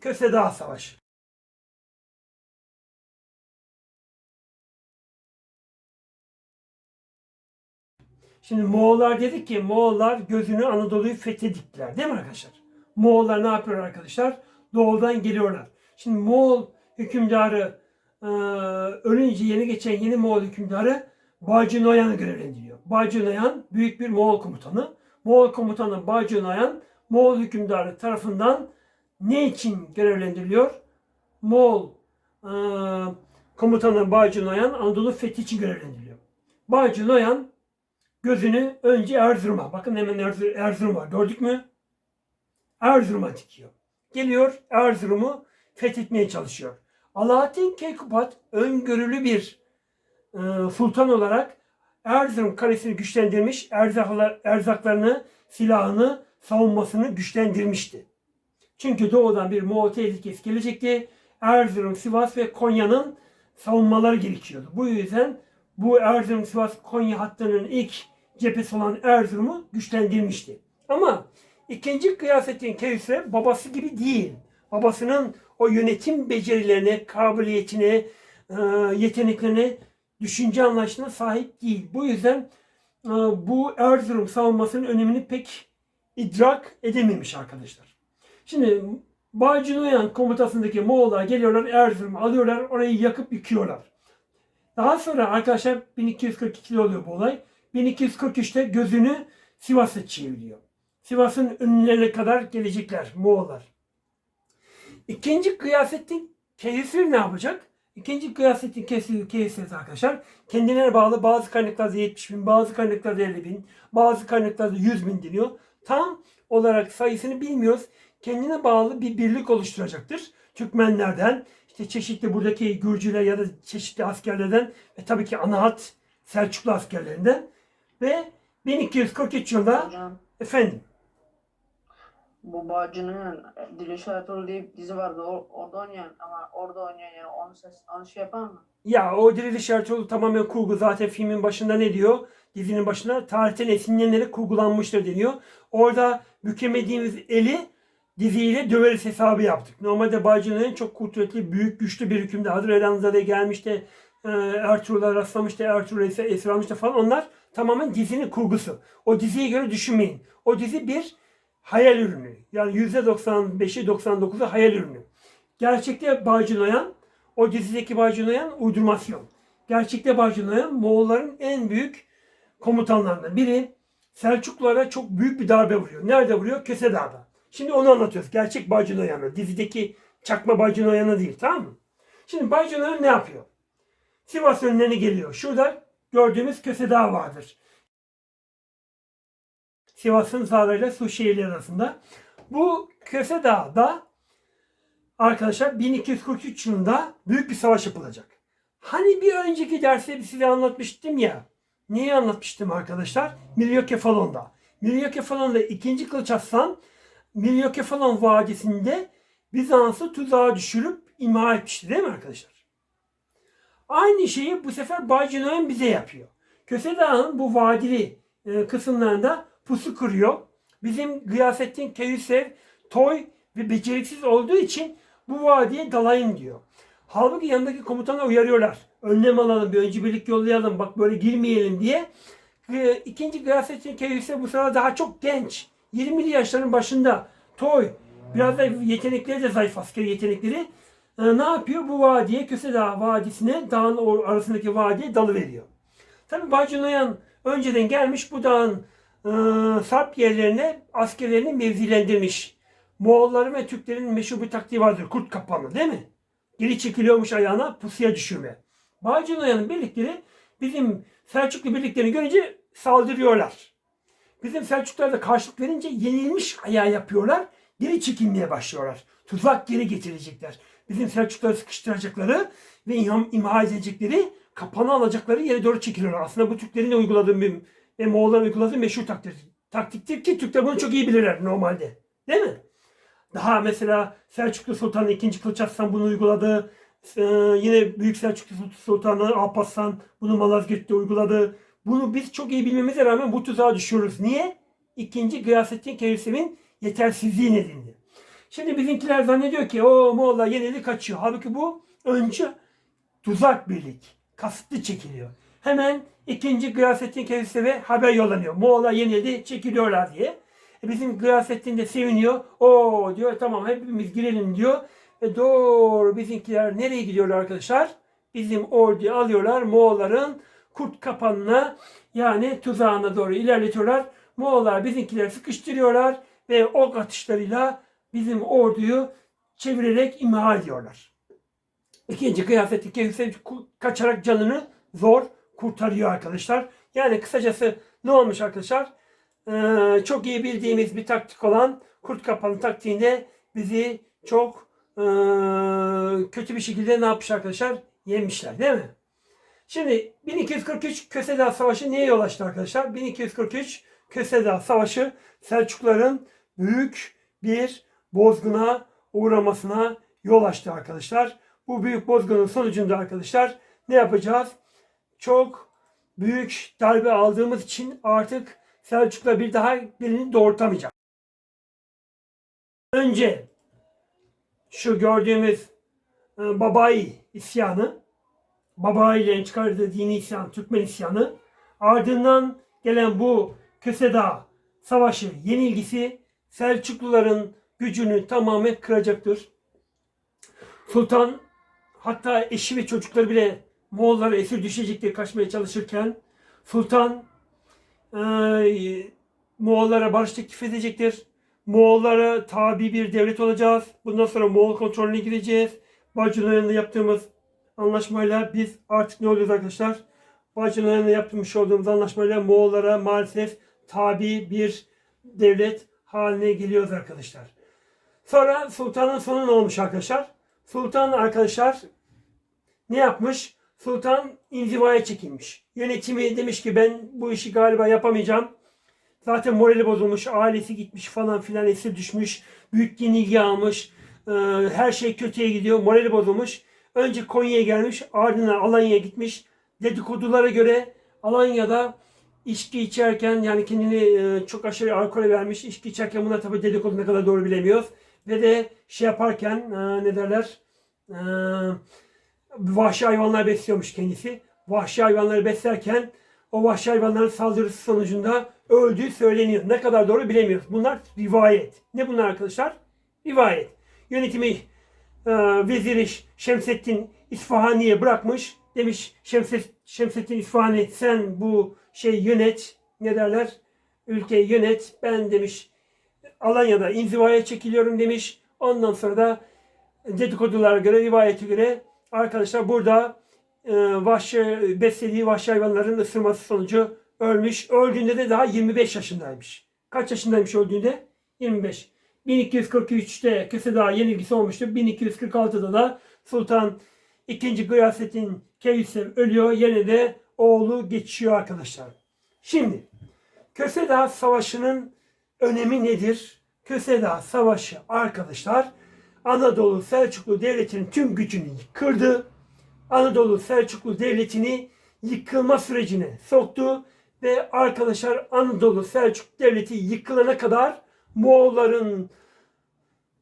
Köse Dağı Savaşı. Şimdi Moğollar dedik ki Moğollar gözünü Anadolu'yu fethettikler değil mi arkadaşlar? Moğollar ne yapıyor arkadaşlar? Doğudan geliyorlar. Şimdi Moğol hükümdarı e, ölünce yeni geçen yeni Moğol hükümdarı Bacı Noyan'ı görevlendiriyor. Bacı Noyan büyük bir Moğol komutanı. Moğol komutanı Bacı Noyan Moğol hükümdarı tarafından ne için görevlendiriliyor? Moğol e, komutanı Bacı Noyan Anadolu fethi için görevlendiriliyor. Bacı Noyan gözünü önce Erzurum'a. Bakın hemen Erzurum, Erzurum var. Gördük mü? Erzurum'a dikiyor. Geliyor Erzurum'u fethetmeye çalışıyor. Alaaddin Keykubat öngörülü bir e, sultan olarak Erzurum kalesini güçlendirmiş, erzaklar, erzaklarını, silahını, savunmasını güçlendirmişti. Çünkü doğudan bir Moğol tehlikesi gelecekti. Erzurum, Sivas ve Konya'nın savunmaları gerekiyordu. Bu yüzden bu Erzurum, Sivas, Konya hattının ilk cephesi olan Erzurum'u güçlendirmişti. Ama ikinci Gıyasettin Keyhüsrev babası gibi değil. Babasının o yönetim becerilerine, kabiliyetine, e, yeteneklerine, düşünce anlayışına sahip değil. Bu yüzden e, bu Erzurum savunmasının önemini pek idrak edememiş arkadaşlar. Şimdi Bağcı Noyan komutasındaki Moğollar geliyorlar Erzurum'u alıyorlar orayı yakıp yıkıyorlar. Daha sonra arkadaşlar 1242'de oluyor bu olay. 1243'te gözünü Sivas'a çeviriyor. Sivas'ın önlerine kadar gelecekler Moğollar. İkinci Gıyasettin Keyhüsrev ne yapacak? İkinci Gıyasettin Keyhüsrev arkadaşlar kendine bağlı bazı kaynaklarda 70 bin, bazı kaynaklarda 50 bin, bazı kaynaklarda 100 bin deniyor. Tam olarak sayısını bilmiyoruz. Kendine bağlı bir birlik oluşturacaktır. Türkmenlerden, işte çeşitli buradaki Gürcüler ya da çeşitli askerlerden ve tabii ki Anahat Selçuklu askerlerinden ve 1243 yılında Hocam efendim bu Bağcı'nın Diliş Ertuğrul diye bir dizi vardı. O, orada oynayan ama orada oynayan yani onu, ses, onu şey yapar mı? Ya o Diriliş Ertuğrul tamamen kurgu. Zaten filmin başında ne diyor? Dizinin başında tarihten esinlenerek kurgulanmıştır deniyor. Orada bükemediğimiz eli diziyle döveriz hesabı yaptık. Normalde Bağcı'nın çok kudretli, büyük, güçlü bir hükümdardır. Elazığ'a gelmişti, e, Ertuğrul'a rastlamıştı, Ertuğrul'a ise esir almıştı falan. Onlar tamamen dizinin kurgusu. O diziye göre düşünmeyin. O dizi bir hayal ürünü. Yani %95'i 99'u hayal ürünü. Gerçekte Bağcı o dizideki Bağcı Noyan uydurmasyon. Gerçekte Bağcı Moğolların en büyük komutanlarından biri. Selçuklulara çok büyük bir darbe vuruyor. Nerede vuruyor? Köse Dağı'da. Şimdi onu anlatıyoruz. Gerçek Bağcı Noyan'ı. Dizideki çakma Bağcı Noyan'ı değil. Tamam mı? Şimdi Bağcı Noyan ne yapıyor? Sivas önlerine geliyor. Şurada gördüğümüz Köse Dağı vardır. Sivas'ın Zara Su şehirleri arasında. Bu Köse Dağı'da arkadaşlar 1243 yılında büyük bir savaş yapılacak. Hani bir önceki derste size anlatmıştım ya. Neyi anlatmıştım arkadaşlar? Miryokefalon'da. Miryokefalon'da ikinci Kılıç Aslan Miryokefalon Vadisi'nde Bizans'ı tuzağa düşürüp imha etmişti değil mi arkadaşlar? Aynı şeyi bu sefer Baycinoyen bize yapıyor. Köse Dağı'nın bu vadili e, kısımlarında pusu kuruyor. Bizim Gıyasettin Keyhüsev toy ve beceriksiz olduğu için bu vadiye dalayın diyor. Halbuki yanındaki komutana uyarıyorlar. Önlem alalım, bir önce birlik yollayalım, bak böyle girmeyelim diye. Ee, İkinci Gıyasettin Keyhüsev bu sırada daha çok genç. 20'li yaşların başında. Toy. Biraz da yetenekleri de zayıf askeri yetenekleri. Ee, ne yapıyor? Bu vadiye, Köse Dağı Vadisi'ne, dağın arasındaki vadiye dalı veriyor. Tabi Bacı Noyan önceden gelmiş bu dağın e, sarp yerlerine askerlerini mevzilendirmiş. Moğolların ve Türklerin meşhur bir taktiği vardır. Kurt kapanma değil mi? Geri çekiliyormuş ayağına pusuya düşürme. Bağcı Noyan'ın birlikleri bizim Selçuklu birliklerini görünce saldırıyorlar. Bizim Selçuklular da karşılık verince yenilmiş ayağı yapıyorlar. Geri çekilmeye başlıyorlar. Tuzak geri getirecekler. Bizim Selçukluları sıkıştıracakları ve imha, imha edecekleri kapanı alacakları yere doğru çekiliyorlar. Aslında bu Türklerin de uyguladığı bir, ve Moğolların uyguladığı meşhur taktik, taktiktir ki Türkler bunu çok iyi bilirler normalde. Değil mi? Daha mesela Selçuklu Sultanı 2. Kılıç Arslan bunu uyguladı. Ee, yine Büyük Selçuklu Sultanı Alparslan bunu Malazgirt'te uyguladı. Bunu biz çok iyi bilmemize rağmen bu tuzağa düşüyoruz. Niye? İkinci Gıyasettin Keyhüsrev'in yetersizliği nedeniyle. Şimdi bizimkiler zannediyor ki o Moğollar yenildi kaçıyor. Halbuki bu önce tuzak birlik. Kasıtlı çekiliyor. Hemen ikinci Gıyasettin Kevse'ye haber yollanıyor. Moğollar yenildi çekiliyorlar diye. E bizim Gıyasettin de seviniyor. O diyor tamam hepimiz girelim diyor. Ve doğru bizimkiler nereye gidiyorlar arkadaşlar? Bizim orduyu alıyorlar Moğolların kurt kapanına yani tuzağına doğru ilerletiyorlar. Moğollar bizimkileri sıkıştırıyorlar ve ok atışlarıyla bizim orduyu çevirerek imha ediyorlar. İkinci kıyafeti kimse kaçarak canını zor kurtarıyor arkadaşlar. Yani kısacası ne olmuş arkadaşlar? Ee, çok iyi bildiğimiz bir taktik olan kurt kapanı taktiğinde bizi çok ee, kötü bir şekilde ne yapmış arkadaşlar? Yemişler değil mi? Şimdi 1243 Kösedağ Savaşı niye yol açtı arkadaşlar? 1243 Kösedağ Savaşı Selçukluların büyük bir bozguna uğramasına yol açtı arkadaşlar. Bu büyük bozgunun sonucunda arkadaşlar ne yapacağız? Çok büyük darbe aldığımız için artık Selçuklar bir daha birini doğurtamayacak. Önce şu gördüğümüz e, Babai isyanı, Babai'lerin çıkardığı dini isyan, Türkmen isyanı, ardından gelen bu Kösedağ Savaşı yenilgisi Selçukluların gücünü tamamen kıracaktır. Sultan hatta eşi ve çocukları bile Moğollara esir düşecektir kaçmaya çalışırken Sultan e, Moğollara barış teklif edecektir. Moğollara tabi bir devlet olacağız. Bundan sonra Moğol kontrolüne gireceğiz. Bağcılar'ın yanında yaptığımız anlaşmayla biz artık ne oluyoruz arkadaşlar? Bağcılar'ın yanında yapmış olduğumuz anlaşmayla Moğollara maalesef tabi bir devlet haline geliyoruz arkadaşlar. Sonra sultanın sonu ne olmuş arkadaşlar? Sultan arkadaşlar ne yapmış? Sultan inzivaya çekilmiş. Yönetimi demiş ki ben bu işi galiba yapamayacağım. Zaten morali bozulmuş, ailesi gitmiş falan filan esir düşmüş. Büyük yenilgi almış. Ee, her şey kötüye gidiyor. Morali bozulmuş. Önce Konya'ya gelmiş, ardından Alanya'ya gitmiş. Dedikodulara göre Alanya'da içki içerken yani kendini e, çok aşırı alkole vermiş. içki içerken buna tabii dedikodu ne kadar doğru bilemiyoruz. Ve de şey yaparken e, ne derler e, vahşi hayvanlar besliyormuş kendisi. Vahşi hayvanları beslerken o vahşi hayvanların saldırısı sonucunda öldüğü söyleniyor. Ne kadar doğru bilemiyoruz. Bunlar rivayet. Ne bunlar arkadaşlar? Rivayet. Yönetimi e, veziri Şemsettin İsfahani'ye bırakmış. Demiş Şemset, Şemsettin İsfahani sen bu şey yönet. Ne derler? Ülkeyi yönet. Ben demiş Alanya'da inzivaya çekiliyorum demiş. Ondan sonra da dedikodulara göre, rivayete göre arkadaşlar burada e, vahşi, beslediği vahşi hayvanların ısırması sonucu ölmüş. Öldüğünde de daha 25 yaşındaymış. Kaç yaşındaymış öldüğünde? 25. 1243'te Kösedağ yenilgisi olmuştu. 1246'da da Sultan II. Gıyasettin Keysev ölüyor. Yerine de oğlu geçiyor arkadaşlar. Şimdi Kösedağ Savaşı'nın önemi nedir? Kösedağ Savaşı arkadaşlar Anadolu Selçuklu Devleti'nin tüm gücünü kırdı. Anadolu Selçuklu Devleti'ni yıkılma sürecine soktu ve arkadaşlar Anadolu Selçuk Devleti yıkılana kadar Moğolların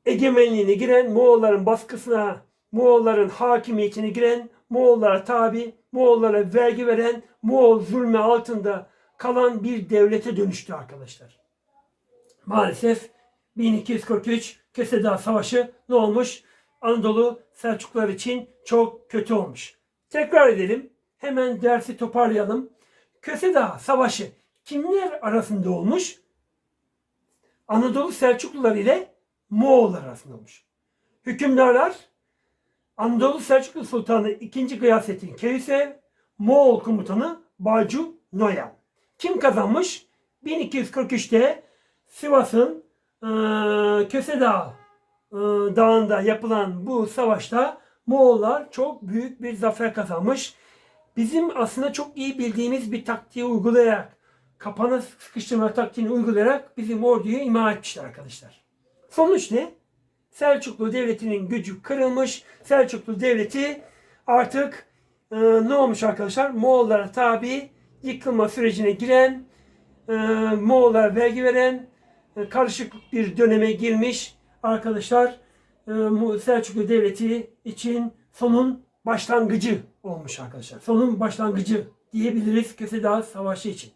egemenliğine giren, Moğolların baskısına, Moğolların hakimiyetine giren, Moğollara tabi, Moğollara vergi veren, Moğol zulmü altında kalan bir devlete dönüştü arkadaşlar. Maalesef 1243 Kösedağ Savaşı ne olmuş? Anadolu Selçuklular için çok kötü olmuş. Tekrar edelim. Hemen dersi toparlayalım. Kösedağ Savaşı kimler arasında olmuş? Anadolu Selçuklular ile Moğollar arasında olmuş. Hükümdarlar Anadolu Selçuklu Sultanı 2. Gıyasettin Keysev, Moğol komutanı Balcu Noyan. Kim kazanmış? 1243'te Sivas'ın e, Kösedağ e, Dağı'nda yapılan bu savaşta Moğollar çok büyük bir zafer kazanmış. Bizim aslında çok iyi bildiğimiz bir taktiği uygulayarak, kapana sıkıştırma taktiğini uygulayarak bizim orduyu imha etmişler arkadaşlar. Sonuç ne? Selçuklu Devleti'nin gücü kırılmış. Selçuklu Devleti artık e, ne olmuş arkadaşlar? Moğollara tabi yıkılma sürecine giren, e, Moğollara vergi veren, e, karışık bir döneme girmiş. arkadaşlar e, Selçuklu Devleti için sonun başlangıcı olmuş arkadaşlar. Sonun başlangıcı diyebiliriz Köse Savaşı için.